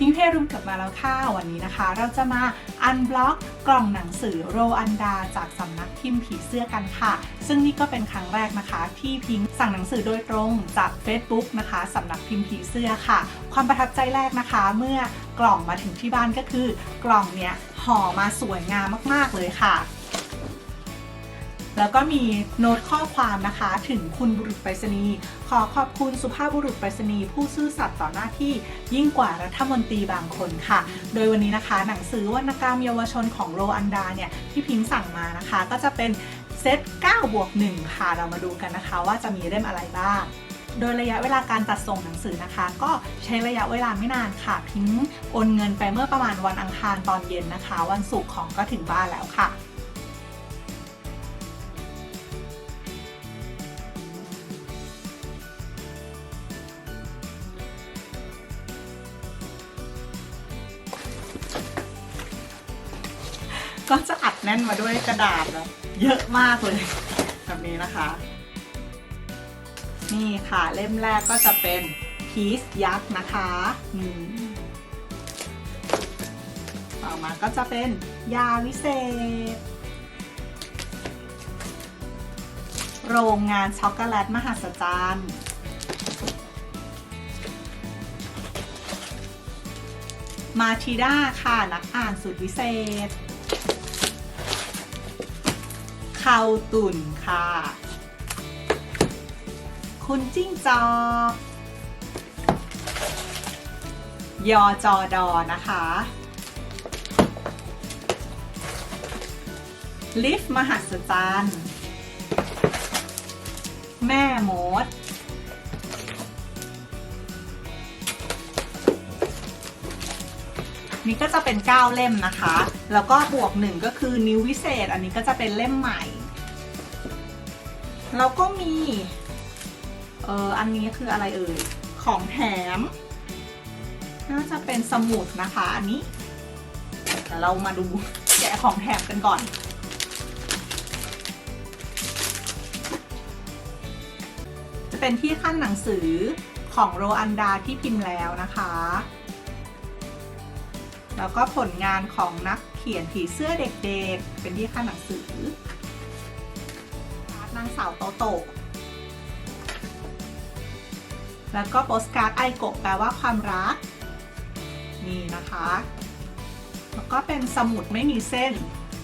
พิงเพรุมกลับมาแล้วค่ะวันนี้นะคะ เราจะมาอันบล็อกกล่องหนังสือโรอันดา จากสำนักพิมพ์ผีเสื้อกันค่ะ ซึ่งนี่ก็เป็นครั้งแรกนะคะ ที่พิงสั่งหนังสือโดยตรงจาก Facebook นะคะสำนักพิมพ์ผีเสื้อค่ะ ความประทับใจแรกนะคะ เมื่อกล่องมาถึงที่บ้านก็คือกล่องเนี้ยห่อมาสวยงามมาก ๆ เลยค่ะ แล้วก็มีโน้ตข้อความนะคะถึงคุณบุรุษไปรษณีย์ขอขอบคุณสุภาพบุรุษไปรษณีย์ผู้ซื่อสัตย์ต่อหน้าที่ยิ่งกว่ารัฐมนตรีบางคนค่ะ โดยวันนี้นะคะ หนังสือวรรณกรรมเยาวชนของโรอันดาเนี่ยที่พิงค์สั่งมานะคะ ก็จะเป็นเซต9บวก1ค่ะ เรามาดูกันนะคะว่าจะมีเล่มอะไรบ้างโดยระยะเวลาการจัดส่งหนังสือนะคะ ก็ใช้ระยะเวลาไม่นานค่ะ พิงโอนเงินไปเมื่อประมาณวันอังคารตอนเย็นนะคะ วันศุกร์ของก็ถึงบ้านแล้วค่ะ ก็จะอัดแน่นมาด้วยกระดาษแบบเยอะมากเลยแบบนี้นะคะ นี่ค่ะเล่มแรกก็จะเป็นพีซยักษ์นะคะต่อมาก็จะเป็นยาวิเศษ โรงงานช็อกโกแลตมหัศจรรย์มาทีด้าค่ะ นักอ่านสุดวิเศษ ข้าวตุ่นค่ะ คุณจิ้งจอกยอจอดอนะคะ ลิฟต์มหัศจรรย์แม่มด นี่ก็จะเป็น 9 เล่มนะคะ แล้วก็บวกหนึ่งก็คือนิ้ววิเศษ อันนี้ก็จะเป็นเล่มใหม่ แล้วก็มีเอออันนี้คืออะไรเอ่ย ของแถม น่าจะเป็นสมุดนะคะอันนี้แต่เรามาดูแกะของแถมกันก่อน จะเป็นที่ขั้นหนังสือของโรอันดาที่พิมพ์แล้วนะคะ แล้วก็ผลงานของนักเขียนผีเสื้อเด็กๆ เป็นที่ขั้นหนัง โตโตแล้วก็โปสการ์ดไอโกะแปลว่าความรัก นี่นะคะ แล้วก็เป็นสมุดไม่มีเส้น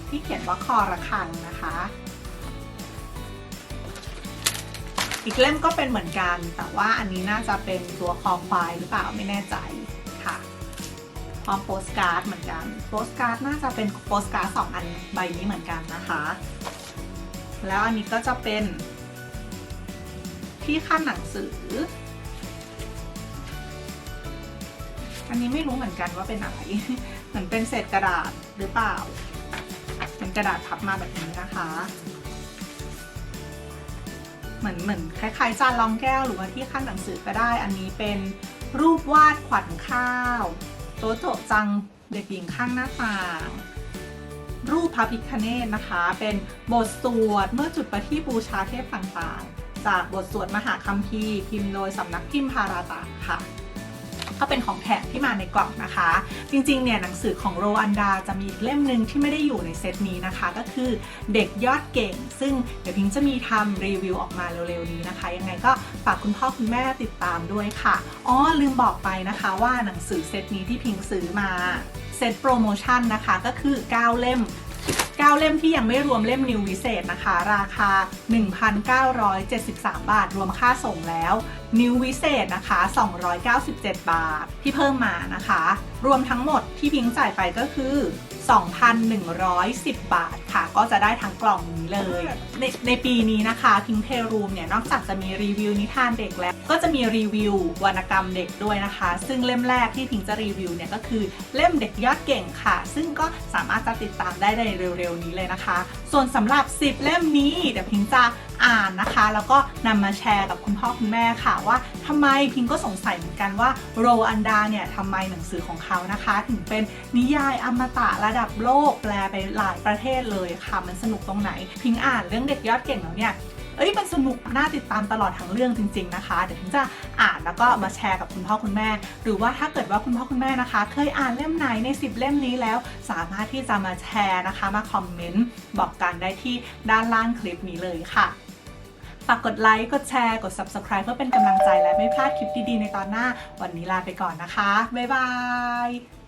ที่เขียนว่าคอระคังนะคะ อีกเล่มก็เป็นเหมือนกัน แต่ว่าอันนี้น่าจะเป็นตัวคอควายหรือเปล่าไม่แน่ใจค่ะพร้อมโปสการ์ดเหมือนกัน โปสการ์ดน่าจะเป็นโปสการ์ดสองอันใบนี้เหมือนกันนะคะ แล้วอันนี้ก็จะเป็นที่ขั้นหนังสือ อันนี้ไม่รู้เหมือนกันว่าเป็นอะไร เหมือนเป็นเศษกระดาษหรือเปล่า เป็นกระดาษพับมาแบบนี้นะคะ เหมือนเหมือนคล้ายๆจานรองแก้วหรือว่าที่ขั้นหนังสือก็ได้ อันนี้เป็นรูปวาดขวัญข้าว โตโตะจังเด็กหญิงข้างหน้าต่าง รูปพระพิคเนตนะคะ เป็นบทสวดเมื่อจุดประทีปบูชาเทพต่างๆ จากบทสวดมหาคัมภีร์ พิมพ์โดยสำนักพิมพ์พาราตะค่ะ ก็เป็นของแถมที่มาในกล่องนะคะ จริงๆเนี่ยหนังสือของโรอันดาจะมีอีกเล่มหนึ่งที่ไม่ได้อยู่ในเซตนี้นะคะ ก็คือเด็กยอดเก่ง ซึ่งเดี๋ยวพิงจะมีทำรีวิวออกมาเร็วๆนี้นะคะ ยังไงก็ฝากคุณพ่อคุณแม่ติดตามด้วยค่ะอ๋อลืมบอกไปนะคะว่าหนังสือเซตนี้ที่พิงซื้อมาเซตโปรโมชั่นนะคะก็คือ 9 เล่ม9 เล่มที่ยังไม่รวมเล่มนิววิเศษนะคะ ราคา 1,973 บาท รวมค่าส่งแล้ว นิววิเศษนะคะ 297 บาทที่เพิ่มมานะคะ รวมทั้งหมดที่พิงจ่ายไปก็คือ 2,110 บาทค่ะ ก็จะได้ทั้งกล่องนี้เลย ในในปีนี้นะคะพิงเพรูมเนี่ย นอกจากจะมีรีวิวนิทานเด็กแล้ว ก็จะมีรีวิววรรณกรรมเด็กด้วยนะคะ ซึ่งเล่มแรกที่พิงจะรีวิวเนี่ยก็คือเล่มเด็กยอดเก่งค่ะ ซึ่งก็สามารถจะติดตามได้ในเร็วๆนี้เลยนะคะ ส่วนสำหรับ 10 เล่มนี้เดี๋ยวพิงจะ อ่านนะคะ แล้วก็นำมาแชร์กับคุณพ่อคุณแม่ค่ะ ว่าทำไมพิงก็สงสัยเหมือนกันว่าโรอันดาเนี่ยทำไมหนังสือของเขานะคะ ถึงเป็นนิยายอมตะระดับโลกแปลไปหลายประเทศเลยค่ะ มันสนุกตรงไหน พิงอ่านเรื่องเด็กยอดเก่งแล้วเนี่ยเอ้ยมันสนุกน่าติดตามตลอดทั้งเรื่องจริง ๆนะคะ เดี๋ยวพิงจะอ่านแล้วก็มาแชร์กับคุณพ่อคุณแม่ หรือว่าถ้าเกิดว่าคุณพ่อคุณแม่นะคะ เคยอ่านเล่มไหนใน 10 เล่มนี้แล้ว สามารถที่จะมาแชร์นะคะ มาคอมเมนต์บอกกันได้ที่ด้านล่างคลิปนี้เลยค่ะ ฝากกดไลค์ กดแชร์ กด subscribe เพื่อเป็นกำลังใจและไม่พลาดคลิปดีๆในตอนหน้า วันนี้ลาไปก่อนนะคะ บ๊ายบาย